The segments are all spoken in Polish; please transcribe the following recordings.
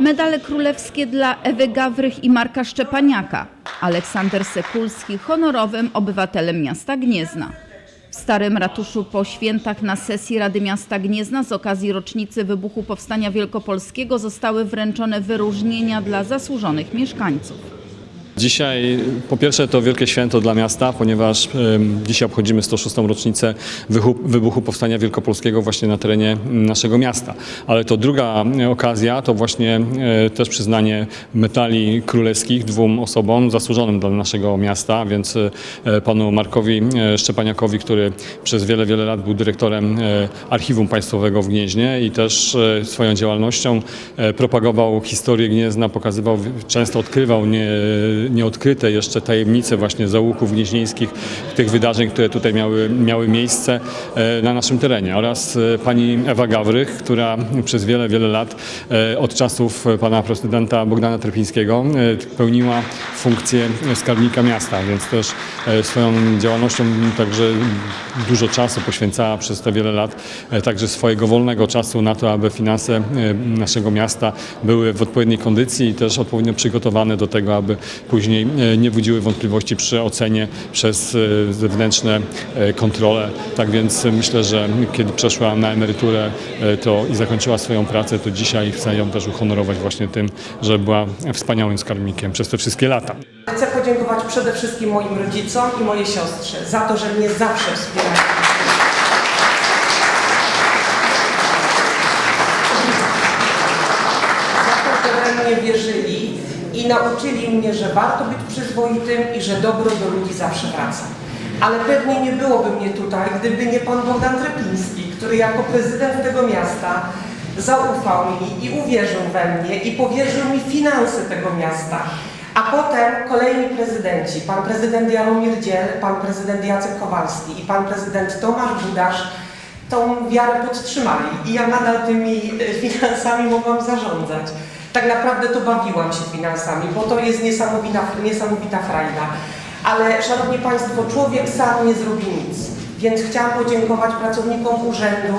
Medale królewskie dla Ewy Gawrych i Marka Szczepaniaka. Aleksander Sekulski honorowym obywatelem miasta Gniezna. W Starym Ratuszu po świętach na sesji Rady Miasta Gniezna z okazji rocznicy wybuchu Powstania Wielkopolskiego zostały wręczone wyróżnienia dla zasłużonych mieszkańców. Dzisiaj po pierwsze to wielkie święto dla miasta, ponieważ dzisiaj obchodzimy 106. rocznicę wybuchu Powstania Wielkopolskiego właśnie na terenie naszego miasta. Ale to druga e, okazja to właśnie e, też przyznanie metali królewskich dwóm osobom zasłużonym dla naszego miasta, więc e, panu Markowi Szczepaniakowi, który przez wiele, wiele lat był dyrektorem Archiwum Państwowego w Gnieźnie i też swoją działalnością propagował historię Gniezna, pokazywał, często odkrywał nie, nieodkryte jeszcze tajemnice właśnie zaułków gnieźnieńskich, tych wydarzeń, które tutaj miały, miały miejsce e, na naszym terenie. Oraz e, pani Ewa Gawrych, która przez wiele, wiele lat e, od czasów pana prezydenta Bogdana Trepińskiego pełniła funkcję skarbnika miasta, więc też swoją działalnością także dużo czasu poświęcała przez te wiele lat, także swojego wolnego czasu na to, aby finanse naszego miasta były w odpowiedniej kondycji i też odpowiednio przygotowane do tego, aby później e, nie budziły wątpliwości przy ocenie przez e, zewnętrzne e, kontrole. Tak więc myślę, że kiedy przeszła na emeryturę to i zakończyła swoją pracę, to dzisiaj chcę ją też uhonorować właśnie tym, że była wspaniałym skarbnikiem przez te wszystkie lata. Chcę podziękować przede wszystkim moim rodzicom i mojej siostrze za to, że mnie zawsze wspierają. Za to, że mnie wierzyli i nauczyli mnie, że warto być przyzwoitym i że dobro do ludzi zawsze wraca. Ale pewnie nie byłoby mnie tutaj, gdyby nie pan Bogdan Trepiński, który jako prezydent tego miasta zaufał mi i uwierzył we mnie i powierzył mi finanse tego miasta. A potem kolejni prezydenci, pan prezydent Jaromir Dziel, pan prezydent Jacek Kowalski i pan prezydent Tomasz Budasz tą wiarę podtrzymali i ja nadal tymi e, finansami mogłam zarządzać. Tak naprawdę to bawiłam się finansami, bo to jest niesamowita, niesamowita frajda. Ale szanowni Państwo, człowiek sam nie zrobi nic. Więc chciałam podziękować pracownikom urzędu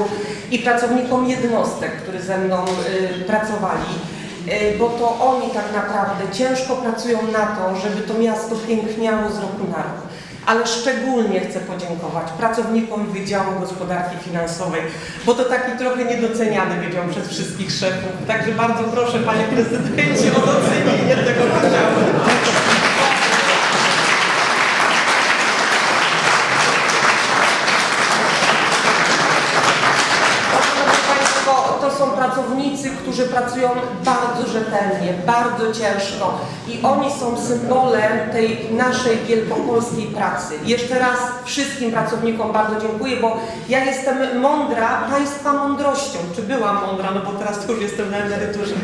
i pracownikom jednostek, którzy ze mną y, pracowali, y, bo to oni tak naprawdę ciężko pracują na to, żeby to miasto piękniało z roku na rok. Ale szczególnie chcę podziękować pracownikom Wydziału Gospodarki Finansowej, bo to taki trochę niedoceniany wydział przez wszystkich szefów. Także bardzo proszę Panie Prezydencie o docenienie tego wydziału. Szanowni Państwo, to są którzy pracują bardzo rzetelnie, bardzo ciężko i oni są symbolem tej naszej wielkopolskiej pracy. Jeszcze raz wszystkim pracownikom bardzo dziękuję, bo ja jestem mądra Państwa mądrością. Czy byłam mądra, no bo teraz już jestem na emeryturze.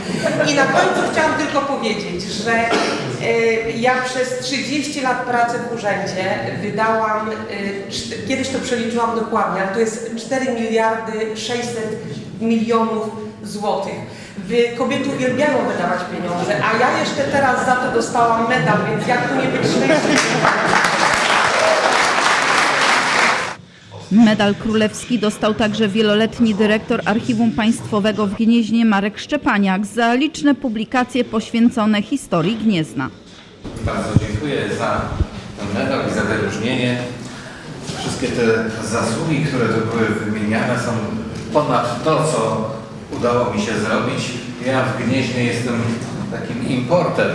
I na końcu chciałam tylko powiedzieć, że e, ja przez 30 lat pracy w urzędzie wydałam, e, kiedyś to przeliczyłam dokładnie, ale to jest 4 miliardy 600 milionów złotych. Kobiety uwielbiają wydawać pieniądze, a ja jeszcze teraz za to dostałam medal, więc jak tu nie być szczęśliwą? Medal królewski dostał także wieloletni dyrektor Archiwum Państwowego w Gnieźnie Marek Szczepaniak za liczne publikacje poświęcone historii Gniezna. Bardzo dziękuję za ten medal i za wyróżnienie. Wszystkie te zasługi, które tu były wymieniane są ponad to, co udało mi się zrobić. Ja w Gnieźnie jestem takim importem.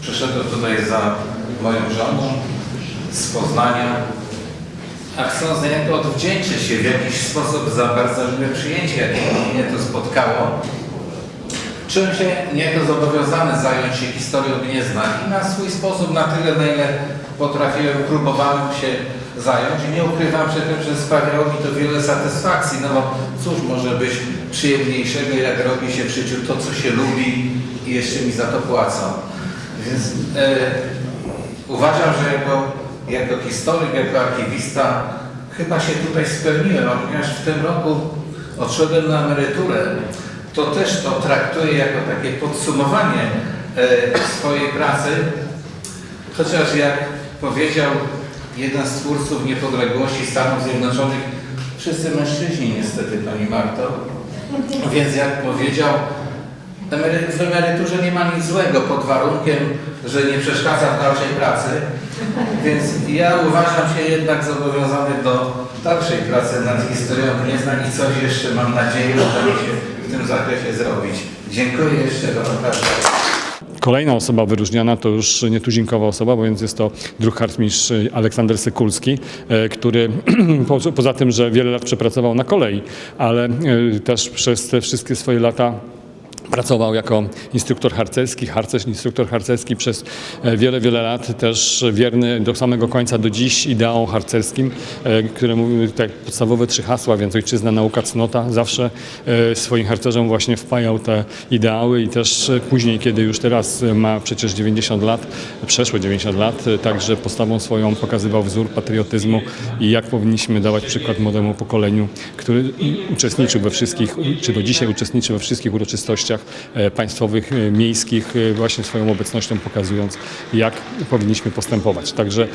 Przyszedłem tutaj za moją żoną z Poznania, a chcąc niejako odwdzięczyć się w jakiś sposób za bardzo miłe przyjęcie, jakie mnie tu spotkało. Czułem się niejako zobowiązany zająć się historią Gniezna i na swój sposób, na tyle, na ile potrafiłem, próbowałem się zająć i nie ukrywam przed tym, że sprawiało mi to wiele satysfakcji, no bo cóż może być przyjemniejszego, jak robi się w życiu to, co się lubi i jeszcze mi za to płacą. Więc e, uważam, że jako, jako historyk, jako archiwista chyba się tutaj spełniłem, ponieważ w tym roku odszedłem na emeryturę, to też to traktuję jako takie podsumowanie e, swojej pracy. Chociaż jak powiedział jeden z twórców niepodległości Stanów Zjednoczonych, wszyscy mężczyźni niestety, Pani Marto, więc jak powiedział, W emeryturze nie ma nic złego pod warunkiem, że nie przeszkadza w dalszej pracy. Więc ja uważam się jednak zobowiązany do dalszej pracy nad historią Gniezna i coś jeszcze mam nadzieję uda mi się w tym zakresie zrobić. Dziękuję jeszcze raz. Kolejna osoba wyróżniana to już nietuzinkowa osoba, bo więc jest to druh harcmistrz Aleksander Sekulski, e, który po- poza tym, że wiele lat przepracował na kolei, ale e, też przez te wszystkie swoje lata Pracował jako instruktor harcerski, harcerz, instruktor harcerski przez e, wiele, wiele lat, też wierny do samego końca, do dziś ideałom harcerskim, e, które mówiły te podstawowe trzy hasła, więc ojczyzna, nauka, cnota. Zawsze e, swoim harcerzom właśnie wpajał te ideały i też później, kiedy już teraz ma przecież 90 lat, przeszło 90 lat, także postawą swoją pokazywał wzór patriotyzmu i jak powinniśmy dawać przykład młodemu pokoleniu, który uczestniczył we wszystkich, czy do dzisiaj uczestniczy we wszystkich uroczystościach e, państwowych, e, miejskich, e, właśnie swoją obecnością pokazując, jak powinniśmy postępować. Także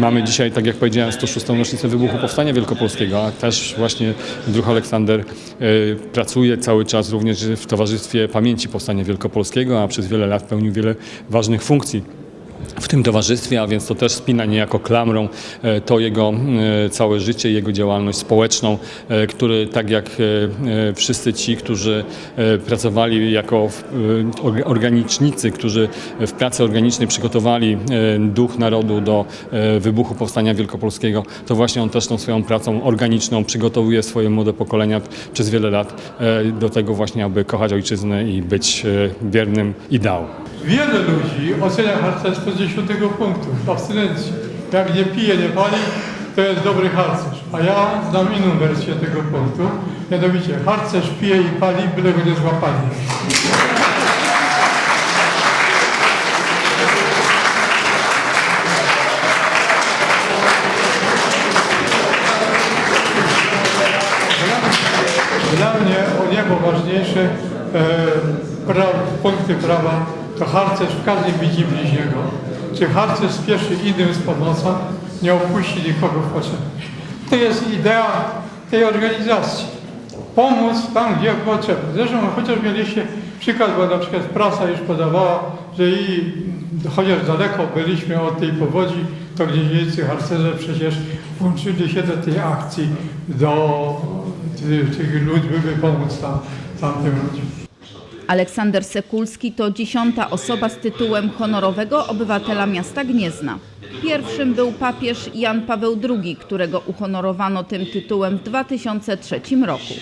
mamy dzisiaj, tak jak powiedziałem, 106. rocznicę wybuchu Powstania Wielkopolskiego, a też właśnie druh Aleksander pracuje cały czas również w Towarzystwie Pamięci Powstania Wielkopolskiego, a przez wiele lat pełnił wiele ważnych funkcji w tym towarzystwie, a więc to też spina niejako klamrą e, to jego e, całe życie, jego działalność społeczną, e, który tak jak wszyscy ci, którzy pracowali jako organicznicy, którzy w pracy organicznej przygotowali duch narodu do wybuchu Powstania Wielkopolskiego, to właśnie on też tą swoją pracą organiczną przygotowuje swoje młode pokolenia przez wiele lat do tego właśnie, aby kochać ojczyznę i być wiernym ideałom. Wiele ludzi ocenia harcerstwo z 10 punktu, z abstynencji. Jak nie pije, nie pali, to jest dobry harcerz. A ja znam inną wersję tego punktu, mianowicie harcerz pije i pali, byle go nie złapali. Dla mnie o niebo ważniejsze e, pra, punkty prawa to harcerz w każdym widzi bliźniego. Czy harcerz spieszy innym z pomocą, nie opuści nikogo w potrzebie. To jest idea tej organizacji. Pomóc tam, gdzie potrzeba. Zresztą chociaż mieliście przykład, bo na przykład prasa już podawała, że i chociaż daleko byliśmy od tej powodzi, to gnieźnieńscy harcerze przecież włączyli się do tej akcji, do tych ludzi, by pomóc tam, tamtym ludziom. Aleksander Sekulski to dziesiąta osoba z tytułem honorowego obywatela miasta Gniezna. Pierwszym był papież Jan Paweł II, którego uhonorowano tym tytułem w 2003 roku.